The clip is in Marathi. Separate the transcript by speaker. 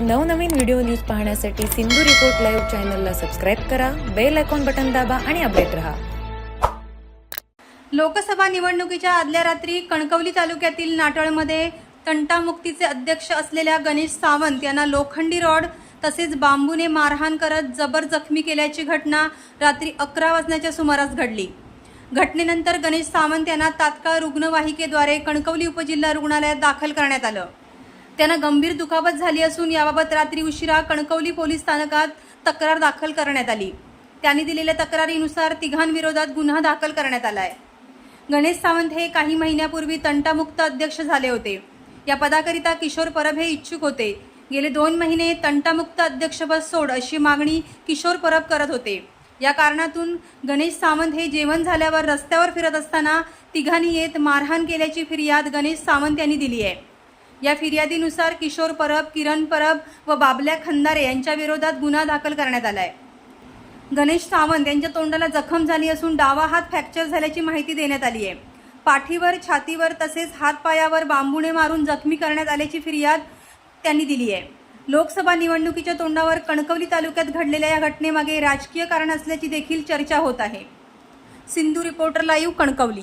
Speaker 1: नवनवीन व्हिडिओ न्यूज पाहण्यासाठी सिंधू रिपोर्ट लाईव्ह चॅनलला सबस्क्राईब करा बेल आयकॉन बटन दाबा आणि अपडेट रहा.
Speaker 2: लोकसभा निवडणुकीच्या आदल्या रात्री कणकवली तालुक्यातील नाटळमध्ये तंटामुक्तीचे अध्यक्ष असलेल्या गणेश सावंत यांना लोखंडी रॉड तसेच बांबूने मारहाण करत जबर जखमी केल्याची घटना रात्री अकरा वाजण्याच्या सुमारास घडली. घटनेनंतर गणेश सावंत यांना तात्काळ रुग्णवाहिकेद्वारे कणकवली उपजिल्हा रुग्णालयात दाखल करण्यात आलं. त्यांना गंभीर दुखापत झाली असून याबाबत रात्री उशिरा कणकवली पोलीस स्थानकात तक्रार दाखल करण्यात आली. त्यांनी दिलेल्या तक्रारीनुसार तिघांविरोधात गुन्हा दाखल करण्यात आला आहे गणेश सावंत हे काही महिन्यापूर्वी तंटामुक्त अध्यक्ष झाले होते. या पदाकरिता किशोर परब हे इच्छुक होते. गेले दोन महिने तंटामुक्त अध्यक्षपद सोड अशी मागणी किशोर परब करत होते. या कारणातून गणेश सावंत हे जेवण झाल्यावर रस्त्यावर फिरत असताना तिघांनी येत मारहाण केल्याची फिर्याद गणेश सावंत यांनी दिली आहे. या फिर्यादीनुसार किशोर परब किरण परब व बाबल्या खंदारे यांच्याविरोधात गुन्हा दाखल करण्यात आला आहे गणेश सावंत यांच्या तोंडाला जखम झाली असून डावा हात फ्रॅक्चर झाल्याची माहिती देण्यात आली आहे. पाठीवर छातीवर तसेच हातपायावर बांबूने मारून जखमी करण्यात आल्याची फिर्याद त्यांनी दिली आहे. लोकसभा निवडणुकीच्या तोंडावर कणकवली तालुक्यात घडलेल्या या घटनेमागे राजकीय कारण असल्याची देखील चर्चा होत आहे. Sindhu reporter live Kankavli.